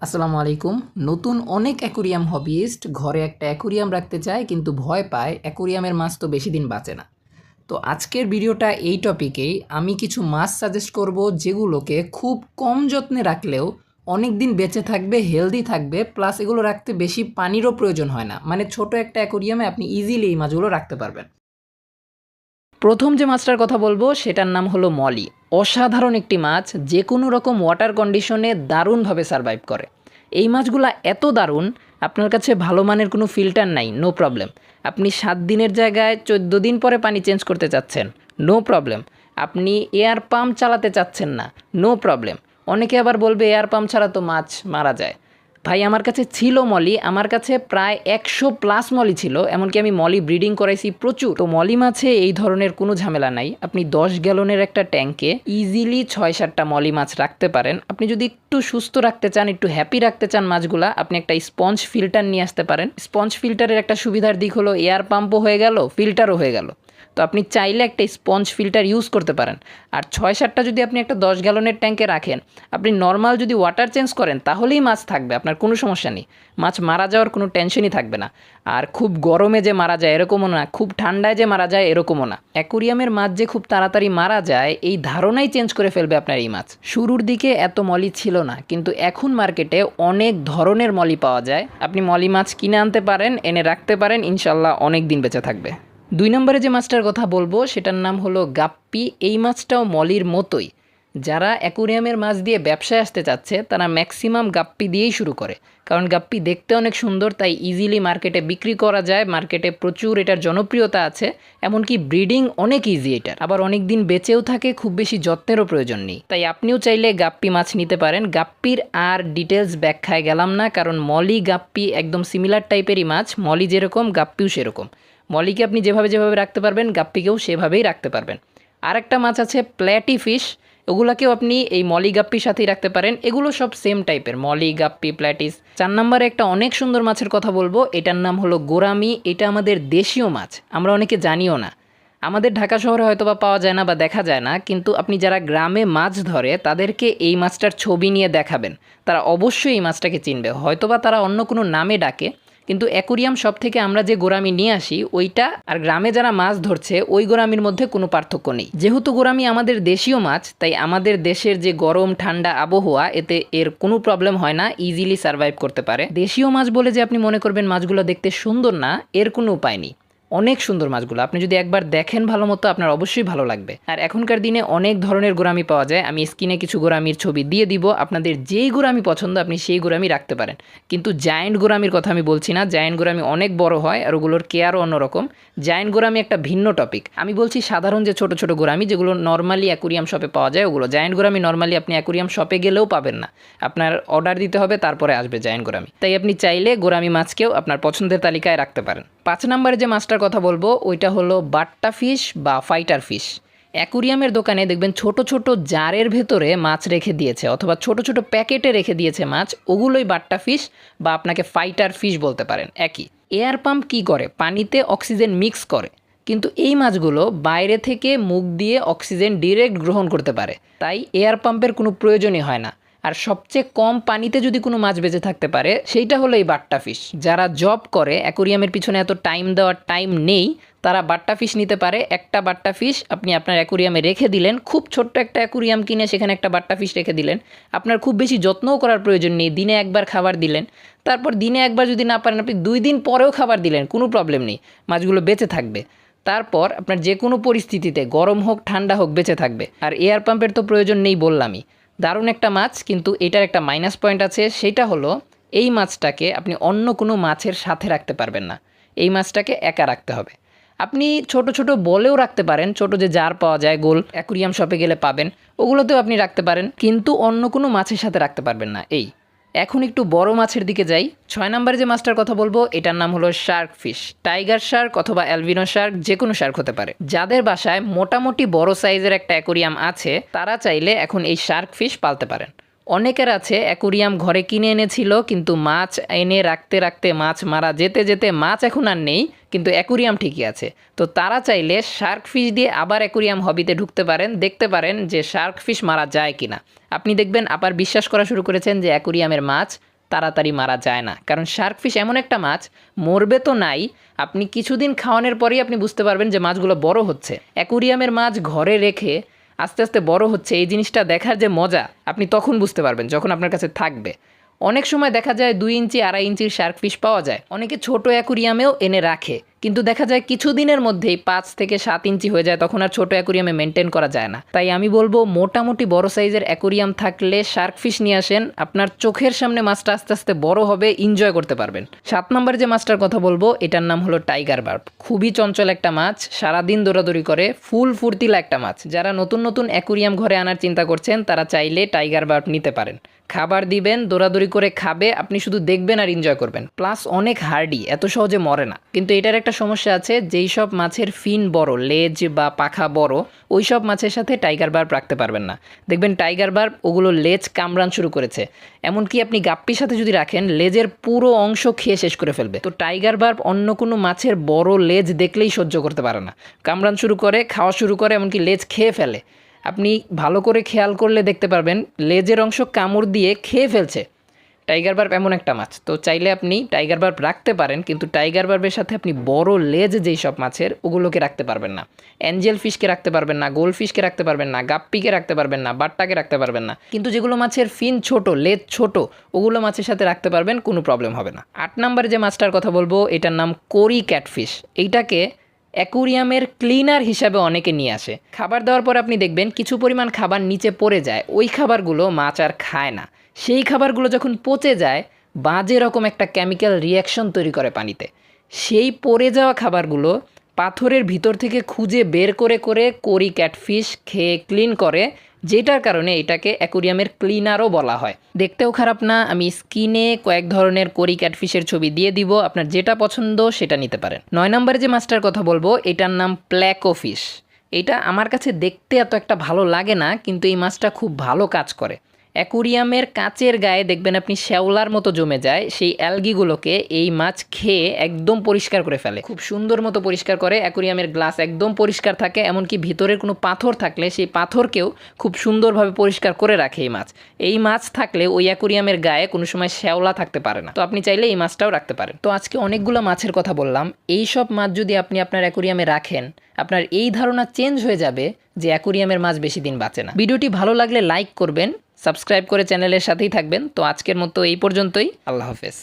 আসসালামু আলাইকুম। নতুন অনেক অ্যাকুরিয়াম হবিস্ট ঘরে একটা অ্যাকুরিয়াম রাখতে চায়, কিন্তু ভয় পায় অ্যাকুরিয়ামের মাছ তো বেশি দিন বাঁচে না। তো আজকের ভিডিওটা এই টপিকেই। আমি কিছু মাছ সাজেস্ট করব যেগুলোকে খুব কম যত্নে রাখলেও অনেক দিন বেঁচে থাকবে হেলদি থাকবে প্লাস এগুলো রাখতে বেশি পানিরও প্রয়োজন হয় না। মানে ছোট একটা অ্যাকুরিয়ামে আপনি ইজিলি এই মাছগুলো রাখতে পারবেন। প্রথম যে মাছটার কথা বলব, সেটার নাম হলো মলি। অসাধারণ একটি মাছ যে কোনো রকম ওয়াটার কন্ডিশনে দারুণভাবে সারভাইভ করে। এই মাছগুলা এত দারুণ, আপনার কাছে ভালো মানের কোনো ফিল্টার নাই নো প্রবলেম আপনি সাত দিনের জায়গায় চোদ্দ দিন পরে পানি চেঞ্জ করতে চাচ্ছেন নো প্রবলেম আপনি এয়ার পাম্প চালাতে চাচ্ছেন না নো প্রবলেম অনেকে আবার বলবে এয়ার পাম্প ছাড়া তো মাছ মারা যায়। ভাই, আমার কাছে ছিল মলি, আমার কাছে প্রায় একশো প্লাস মলি ছিল, এমনকি আমি মলি ব্রিডিং করাইছি প্রচুর। তো মলি মাছে এই ধরনের কোনো ঝামেলা নাই। আপনি দশ গ্যালনের একটা ট্যাঙ্কে ইজিলি ছয় সাতটা মলি মাছ রাখতে পারেন। আপনি যদি একটু সুস্থ রাখতে চান, একটু হ্যাপি রাখতে চান মাছগুলা, আপনি একটা স্পঞ্জ ফিল্টার নিয়ে আসতে পারেন। স্পঞ্জ ফিল্টারের একটা সুবিধার দিক হলো এয়ার পাম্পও হয়ে গেল ফিল্টারও হয়ে গেল। তো আপনি চাইলে একটা স্পঞ্জ ফিল্টার ইউজ করতে পারেন। আর ছয় সাতটা যদি আপনি একটা দশ গ্যালনের ট্যাঙ্কে রাখেন, আপনি নর্মাল যদি ওয়াটার চেঞ্জ করেন, তাহলেই মাছ থাকবে। আপনার কোনো সমস্যা নেই। মাছ মারা যাওয়ার কোনো টেনশনই থাকবে না। আর খুব গরমে যে মারা যায় এরকমও না, খুব ঠান্ডায় যে মারা যায় এরকমও না। অ্যাকুরিয়ামের মাছ যে খুব তাড়াতাড়ি মারা যায়, এই ধারণাই চেঞ্জ করে ফেলবে আপনার এই মাছ। শুরুর দিকে এত মলি ছিল না, কিন্তু এখন মার্কেটে অনেক ধরনের মলি পাওয়া যায়। আপনি মলি মাছ কিনে আনতে পারেন, এনে রাখতে পারেন, ইনশাল্লাহ অনেক দিন বেঁচে থাকবে। দুই নম্বরে যে মাছটার কথা বলব, সেটার নাম হলো গাপ্পি। এই মাছটাও মলির মতোই। যারা অ্যাকুরিয়ামের মাছ দিয়ে ব্যবসায় আসতে চাচ্ছে, তারা ম্যাক্সিমাম গাপ্পি দিয়েই শুরু করে। কারণ গাপ্পি দেখতে অনেক সুন্দর, তাই ইজিলি মার্কেটে বিক্রি করা যায়, মার্কেটে প্রচুর এটার জনপ্রিয়তা আছে, এমনকি ব্রিডিং অনেক ইজি এটার। আবার অনেক দিন বেঁচেও থাকে, খুব বেশি যত্নেরও প্রয়োজন নেই। তাই আপনিও চাইলে গাপ্পি মাছ নিতে পারেন। গাপ্পির আর ডিটেলস ব্যাখ্যায় গেলাম না, কারণ মলি গাপ্পি একদম সিমিলার টাইপেরই মাছ, মলি যেরকম, গাপ্পিও সেরকম। মলিকে আপনি যেভাবে যেভাবে রাখতে পারবেন, গাপ্পিকেও সেভাবেই রাখতে পারবেন। আরেকটা মাছ আছে প্ল্যাটি ফিশ ওগুলাকেও আপনি এই মলি গাপ্পির সাথেই রাখতে পারেন। এগুলো সব সেম টাইপের মলিগাপ্পি প্ল্যাটিস। চার নম্বরে একটা অনেক সুন্দর মাছের কথা বলব, এটার নাম হলো গোরামি, এটা আমাদের দেশীয় মাছ, আমরা অনেকে জানিও না। আমাদের ঢাকা শহরে হয়তো বা পাওয়া যায় না বা দেখা যায় না, কিন্তু আপনি যারা গ্রামে মাছ ধরে, তাদেরকে এই মাছটার ছবি নিয়ে দেখাবেন। তারা অবশ্যই এই মাছটাকে চিনবে। হয়তোবা তারা অন্য কোনো নামে ডাকে কিন্তু অ্যাকুরিয়াম সব থেকে আমরা যে গোরামি নিয়ে আসি, ওইটা আর গ্রামে যারা মাছ ধরছে, ওই গোরামির মধ্যে কোনো পার্থক্য নেই। যেহেতু গোরামি আমাদের দেশীয় মাছ, তাই আমাদের দেশের যে গরম, ঠান্ডা আবহাওয়া, এতে এর কোনো প্রবলেম হয় না ইজিলি সার্ভাইভ করতে পারে। দেশীয় মাছ বলে যে আপনি মনে করবেন মাছগুলো দেখতে সুন্দর না, এর কোনো উপায় নেই। অনেক সুন্দর মাছগুলো। আপনি যদি একবার দেখেন ভালো মতো, আপনার অবশ্যই ভালো লাগবে। আর এখনকার দিনে অনেক ধরনের গোরামি পাওয়া যায়। আমি স্ক্রিনে কিছু গোরামির ছবি দিয়ে দিব। আপনাদের যেই গোরামি পছন্দ, আপনি সেই গোরামি রাখতে পারেন। কিন্তু জায়েন্ট গোরামির কথা আমি বলছি না। জায়েন্ট গোরামি অনেক বড় হয় আর ওগুলোর কেয়ারও অন্যরকম। জায়েন্ট গোরামি একটা ভিন্ন টপিক। আমি বলছি সাধারণ যে ছোট ছোট গোরামি, যেগুলো নর্মালি অ্যাকুরিয়াম শপে পাওয়া যায়, ওগুলো। জায়েন্ট গোরামি নর্মালি আপনি অ্যাকুরিয়াম শপে গেলেও পাবেন না। আপনার অর্ডার দিতে হবে, তারপরে আসবে জায়েন্ট গোরামি। তাই আপনি চাইলে গোরামি মাছকেও আপনার পছন্দের তালিকায় রাখতে পারেন। পাঁচ নম্বরে যে মাছটার কথা বলব, ওইটা হলো বাট্টা ফিশ বা ফাইটার ফিশ। অ্যাকুরিয়ামের দোকানে দেখবেন ছোট ছোট জারের ভেতরে মাছ রেখে দিয়েছে, অথবা ছোট ছোট প্যাকেটে রেখে দিয়েছে মাছ, ওগুলোই বাট্টা ফিশ বা আপনাকে ফাইটার ফিশ বলতে পারেন, একই। এয়ার পাম্প কী করে? পানিতে অক্সিজেন মিক্স করে। কিন্তু এই মাছগুলো বাইরে থেকে মুখ দিয়ে অক্সিজেন ডিরেক্ট গ্রহণ করতে পারে। তাই এয়ার পাম্পের কোনো প্রয়োজনই হয় না। আর সবচেয়ে কম পানিতে যদি কোনো মাছ বেঁচে থাকতে পারে, সেইটা হলো এই বাট্টা ফিশ। যারা জব করে, অ্যাকোরিয়ামের পিছনে এত টাইম দেওয়ার টাইম নেই, তারা বাট্টা ফিশ নিতে পারে। একটা বাট্টা ফিশ আপনি আপনার অ্যাকুরিয়ামে রেখে দিলেন, খুব ছোট্ট একটা অ্যাকুরিয়াম কিনে সেখানে একটা বাট্টা ফিশ রেখে দিলেন। আপনার খুব বেশি যত্নও করার প্রয়োজন নেই, দিনে একবার খাবার দিলেন। তারপর দিনে একবার যদি না পারেন, আপনি দুই দিন পরেও খাবার দিলেন, কোনো প্রবলেম নেই, মাছগুলো বেঁচে থাকবে। তারপর আপনার যে কোনো পরিস্থিতিতে, গরম হোক, ঠান্ডা হোক, বেঁচে থাকবে। আর এয়ার পাম্পের তো প্রয়োজন নেই বললামই। দারুণ একটা মাছ, কিন্তু এটার একটা মাইনাস পয়েন্ট আছে, সেটা হলো এই মাছটাকে আপনি অন্য কোনো মাছের সাথে রাখতে পারবেন না। এই মাছটাকে একা রাখতে হবে। আপনি ছোট ছোট বলেও রাখতে পারেন, ছোট যে জার পাওয়া যায়, গোল অ্যাকুরিয়াম শপে গেলে পাবেন, ওগুলোতেও আপনি রাখতে পারেন, কিন্তু অন্য কোনো মাছের সাথে রাখতে পারবেন না। এই এখন একটু বড় মাছের দিকে যাই। ছয় নম্বরে যে মাছটার কথা বলব, এটার নাম হলো শার্ক ফিশ। টাইগার শার্ক অথবা অ্যালবিনো শার্ক যে কোনো শার্ক হতে পারে। যাদের বাসায় মোটামুটি বড় সাইজের একটা অ্যাকোরিয়াম আছে, তারা চাইলে এখন এই শার্ক ফিশ পালতে পারেন। অনেকের আছে অ্যাকুরিয়াম ঘরে কিনে এনেছিল, কিন্তু মাছ এনে রাখতে রাখতে মাছ মারা যেতে যেতে মাছ এখন আর নেই, কিন্তু অ্যাকুরিয়াম ঠিকই আছে। তো তারা চাইলে শার্ক ফিশ দিয়ে আবার অ্যাকুরিয়াম হবিতে ঢুকতে পারেন, দেখতে পারেন যে শার্ক ফিশ মারা যায় কিনা। আপনি দেখবেন আবার বিশ্বাস করা শুরু করেছেন যে অ্যাকুরিয়ামের মাছ তাড়াতাড়ি মারা যায় না। কারণ শার্ক ফিশ এমন একটা মাছ, মরবে তো নাই, আপনি কিছুদিন খাওয়ানোর পরেই আপনি বুঝতে পারবেন যে মাছগুলো বড় হচ্ছে। অ্যাকুরিয়ামের মাছ ঘরে রেখে আস্তে আস্তে বড় হচ্ছে, এই জিনিসটা দেখার যে মজা, আপনি তখন বুঝতে পারবেন যখন আপনার কাছে থাকবে। অনেক সময় দেখা যায় দুই ইঞ্চি, আড়াই ইঞ্চির শার্ক ফিশ পাওয়া যায়। অনেকে ছোট অ্যাকুরিয়ামেও এনে রাখে। কিন্তু দেখা যায় কিছুদিনের মধ্যেই পাঁচ থেকে সাত ইঞ্চি হয়ে যায়, তখন আর ছোট অ্যাকুরিয়ামে মেনটেন করা যায় না। তাই আমি বলব, মোটামুটি বড় সাইজের অ্যাকুরিয়াম থাকলে শার্ক ফিশ নিয়ে আসেন, আপনার চোখের সামনে মাছটা আস্তে আস্তে বড় হবে এনজয় করতে পারবেন। সাত নম্বর যে মাছটার কথা বলব, এটার নাম হলো টাইগার বার্ব খুবই চঞ্চল একটা মাছ, সারাদিন দৌড়াদৌড়ি করে, ফুল ফুর্তিলা একটা মাছ। যারা নতুন নতুন অ্যাকুরিয়াম ঘরে আনার চিন্তা করছেন, তারা চাইলে টাইগার বার্ব নিতে পারেন। খাবার দিবেন, দৌড়াদৌড়ি করে খাবে, আপনি শুধু দেখবেন আর এনজয় করবেন। প্লাস অনেক হার্ডি এত সহজে মরে না। কিন্তু এটার একটা সমস্যা আছে, যেই সব মাছের ফিন বড়, লেজ বা পাখা বড়, ওই সব মাছের সাথে টাইগার বার্ব রাখতে পারবেন না। দেখবেন টাইগার বার্ব ওগুলো লেজ কামড়ান শুরু করেছে। এমনকি আপনি গাপ্পির সাথে যদি রাখেন, লেজের পুরো অংশ খেয়ে শেষ করে ফেলবে। তো টাইগার বার্ব অন্য কোনো মাছের বড় লেজ দেখলেই সহ্য করতে পারে না। কামড়ান শুরু করে, খাওয়া শুরু করে, এমনকি লেজ খেয়ে ফেলে। আপনি ভালো করে খেয়াল করলে দেখতে পারবেন, লেজের অংশ কামড় দিয়ে খেয়ে ফেলছে। টাইগার বার্ব এমন একটা মাছ। তো চাইলে আপনি টাইগার বার্ব রাখতে পারেন, কিন্তু টাইগার বার্বের সাথে আপনি বড় লেজ যেই সব মাছের, ওগুলোকে রাখতে পারবেন না। অ্যাঞ্জেল ফিশকে রাখতে পারবেন না গোল ফিশকে রাখতে পারবেন না গাপ্পিকে রাখতে পারবেন না বাট্টাকে রাখতে পারবেন না। কিন্তু যেগুলো মাছের ফিন ছোট, লেজ ছোট, ওগুলো মাছের সাথে রাখতে পারবেন, কোনো প্রবলেম হবে না। আট নম্বরে যে মাছটার কথা বলব, এটার নাম কোরি ক্যাটফিশ এইটাকে অ্যাকুরিয়ামের ক্লিনার হিসাবে অনেকে নিয়ে আসে। খাবার দেওয়ার পর আপনি দেখবেন, কিছু পরিমাণ খাবার নিচে পড়ে যায়, ওই খাবারগুলো মাছ আর খায় না। সেই খাবারগুলো যখন পচে যায়, বাজে রকম একটা কেমিক্যাল রিয়াকশন তৈরি করে পানিতে। সেই পড়ে যাওয়া খাবারগুলো পাথরের ভিতর থেকে খুঁজে বের করে করে করি ক্যাটফিশ খেয়ে ক্লিন করে, যেটার কারণে এটাকে অ্যাকুরিয়ামের ক্লিনারও বলা হয়। দেখতেও খারাপ না, আমি স্কিনে কয়েক ধরনের করি ক্যাটফিশের ছবি দিয়ে দিব, আপনার যেটা পছন্দ সেটা নিতে পারেন। নয় নম্বরে যে মাছটার কথা বলব, এটার নাম প্ল্যাকো ফিশ এটা আমার কাছে দেখতে এত একটা ভালো লাগে না, কিন্তু এই মাছটা খুব ভালো কাজ করে। অ্যাকুরিয়ামের কাঁচের গায়ে দেখবেন আপনি শ্যাওলার মতো জমে যায়, সেই অ্যালগিগুলোকে এই মাছ খেয়ে একদম পরিষ্কার করে ফেলে। খুব সুন্দর মতো পরিষ্কার করে, অ্যাকুরিয়ামের গ্লাস একদম পরিষ্কার থাকে, এমনকি ভিতরের কোনো পাথর থাকলে সেই পাথরকেও খুব সুন্দরভাবে পরিষ্কার করে রাখে এই মাছ। এই মাছ থাকলে ওই অ্যাকুরিয়ামের গায়ে কোনো সময় শ্যাওলা থাকতে পারে না। তো আপনি চাইলে এই মাছটাও রাখতে পারেন। তো আজকে অনেকগুলো মাছের কথা বললাম। এই সব মাছ যদি আপনি আপনার অ্যাকুরিয়ামে রাখেন, আপনার এই ধারণা চেঞ্জ হয়ে যাবে যে অ্যাকুরিয়ামের মাছ বেশি দিন বাঁচে না। ভিডিওটি ভালো লাগলে লাইক করবেন সাবস্ক্রাইব করে চ্যানেলের সাথেই থাকবেন। তো আজকের মতো এই পর্যন্তই। আল্লাহ হাফেজ।